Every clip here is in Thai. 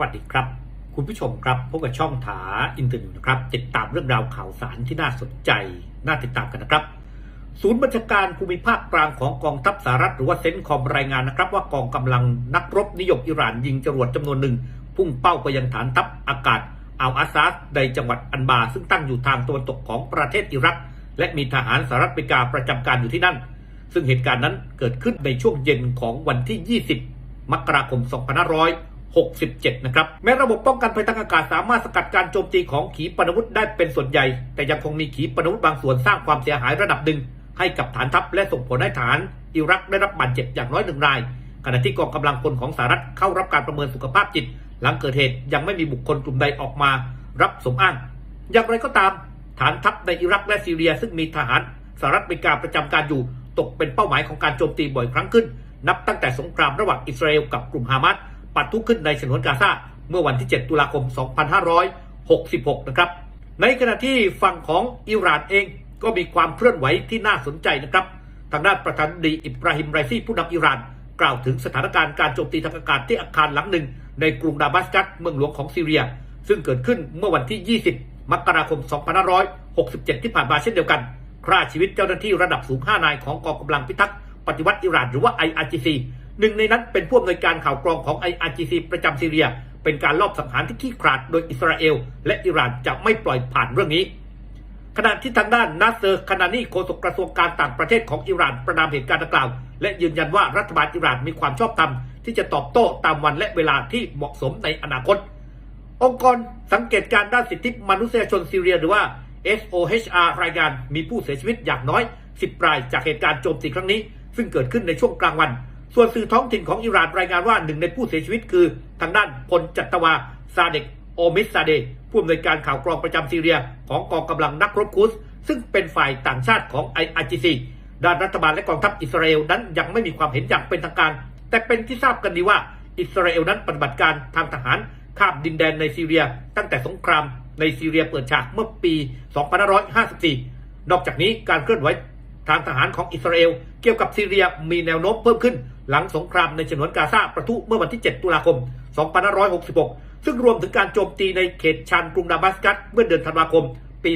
วัสดีครับ คุณผู้ชมครับพบกับช่องถาอินเตอร์นิวนะครับ ติดตามเรื่องราวข่าวสารที่น่าสนใจ น่าติดตามกันนะครับ ศูนย์บัญชาการภูมิภาคกลางของกองทัพสหรัฐหรือว่าเซนคอมรายงานนะครับ ว่ากองกำลังนักรบนิยมอิหร่านยิงจรวดจำนวนหนึ่ง พุ่งเป้าไปยังฐานทัพอากาศอัลอาซาดในจังหวัดอันบา ซึ่งตั้งอยู่ทางตะวันตกของประเทศอิรัก และมีทหารสหรัฐอเมริกาประจำการอยู่ที่นั่น ซึ่งเหตุการณ์นั้นเกิดขึ้นในช่วงเย็นของวันที่ 20 มกราคม 67 นะครับ แม้ระบบป้องกันภัยทางอากาศสามารถสกัดการโจมตีของขีปนาวุธได้เป็นส่วนใหญ่ แต่ยังคงมีขีปนาวุธบางส่วนสร้างความเสียหายระดับหนึ่งให้กับฐานทัพและส่งผลให้ฐานอิรักได้รับบาดเจ็บอย่างน้อยหนึ่งราย ขณะที่กองกำลังพลของสหรัฐเข้ารับการประเมินสุขภาพจิต หลังเกิดเหตุยังไม่มีบุคคลกลุ่มใดออกมา รับสมอ้าง อย่างไรก็ตาม ฐานทัพในอิรักและซีเรีย ซึ่งมีทหารสหรัฐอเมริกาประจำการอยู่ ตกเป็นเป้าหมายของการโจมตีบ่อยครั้งขึ้น นับตั้งแต่สงครามระหว่างอิสราเอลกับกลุ่มฮามาส ปัดทุขึ้นในฉนวนกาซาเมื่อวันที่ 7 ตุลาคม 2566 นะครับ ในขณะที่ฝั่งของอิหร่านเองก็มีความเคลื่อนไหวที่น่าสนใจนะครับ ทางด้านประธานาธิบดีอิบราฮิมไรซีผู้นำอิหร่าน กล่าวถึงสถานการณ์การโจมตีทางอากาศที่อาคารหลังหนึ่ง ในกรุงดามัสกัสเมืองหลวงของซีเรีย ซึ่งเกิดขึ้นเมื่อวันที่ 20 มกราคม 2567 ที่ผ่านมาเช่นเดียวกันฆ่าชีวิตเจ้าหน้าที่ระดับสูง 5 นายของกองกำลังพิทักษ์ปฏิวัติอิหร่านหรือว่า IRGC หนึ่งในนั้นเป็นผู้อำนวยการข่าวกรองของ IRGC ประจำซีเรีย เป็นการลอบสังหารที่ขี้ขลาดโดยอิสราเอล และอิหร่านจะไม่ปล่อยผ่านเรื่องนี้ ขณะที่ทางด้านนาเซอร์คานานีโฆษกกระทรวงการต่างประเทศของอิหร่านประนามเหตุการณ์ดังกล่าว และยืนยันว่ารัฐบาลอิหร่านมีความชอบธรรมที่จะตอบโต้ตามวันและเวลาที่เหมาะสมในอนาคต องค์กรสังเกตการณ์ด้านสิทธิมนุษยชนซีเรียหรือว่า SOHR รายงานมีผู้เสียชีวิตอย่างน้อย 10 รายจากเหตุการณ์โจมตีครั้งนี้ ซึ่งเกิดขึ้นในช่วงกลางวัน ส่วนสื่อท้องถิ่นของอิหร่านรายงานว่าหนึ่งในผู้เสียชีวิตคือทางด้านพลจัตวาซาเดกโอมิสซาเดผู้อำนวยการข่าวกรองประจำซีเรียของกองกำลังนักรบคุสซึ่งเป็นฝ่ายต่างชาติของ IRGC ด้านรัฐบาลและกองทัพอิสราเอลนั้นยังไม่มีความเห็นอย่างเป็นทางการ แต่เป็นที่ทราบกันดีว่าอิสราเอลนั้นปฏิบัติการทางทหารข้ามดินแดนในซีเรีย ตั้งแต่สงครามในซีเรียเปิดฉากเมื่อปี 2554 นอกจากนี้การเคลื่อนไหวทางทหารของอิสราเอลเกี่ยวกับซีเรียมีแนวโน้มเพิ่มขึ้น หลังสงครามในฉนวนกาซาประทุเมื่อวันที่ 7 ตุลาคม 2566 ซึ่งรวมถึงการโจมตีในเขตชานกรุงดามัสกัสเมื่อเดือนธันวาคม ปี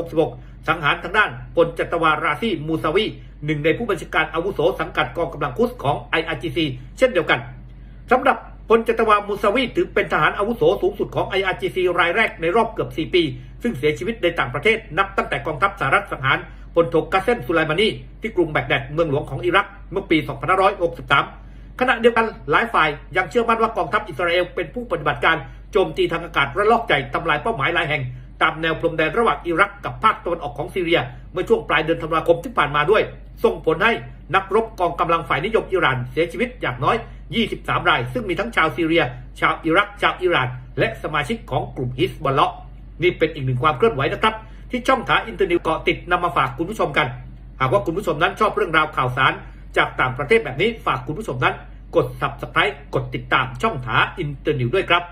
2566 สังหารทางด้านพลจัตวาราซีมูซาวี หนึ่งในผู้บัญชาการอาวุโสสังกัดกองกำลังคุสของ IRGC เช่นเดียวกันสำหรับพลจัตวามูซาวีถือเป็นทหารอาวุโสสูงสุดของ IRGC รายแรกในรอบเกือบ 4 ปี ซึ่งเสียชีวิตในต่างประเทศนับตั้งแต่กองทัพสหรัฐสังหาร พลโทกาเซมสุไลมานีที่กรุงแบกแดดเมืองหลวงของอิรักเมื่อปี 2563 ขณะเดียวกันหลายฝ่ายยังเชื่อมั่นว่ากองทัพอิสราเอลเป็นผู้ปฏิบัติการโจมตีทางอากาศระลอกใหญ่ทำลายเป้าหมายหลายแห่ง ตามแนวพรมแดนระหว่างอิรักกับภาคตะวันออกของซีเรีย เมื่อช่วงปลายเดือนธันวาคมที่ผ่านมาด้วย ส่งผลให้นักรบกองกำลังฝ่ายนิยมอิหร่านเสียชีวิตอย่างน้อย 23 ราย ซึ่งมีทั้งชาวซีเรีย ชาวอิรัก ชาวอิหร่าน และสมาชิกของกลุ่มฮิสบอลเลาะห์นี่เป็นอีกหนึ่งความเคลื่อนไหวนะครับ ที่ช่องถาอินเตอร์เน็ตเกาะติดนำมาฝากคุณผู้ชมกัน หากว่าคุณผู้ชมนั้นชอบเรื่องราวข่าวสาร จากต่างประเทศแบบนี้ฝากคุณผู้ชมนั้น กด subscribe กดติดตามช่องถาอินเตอร์นิวด้วยครับ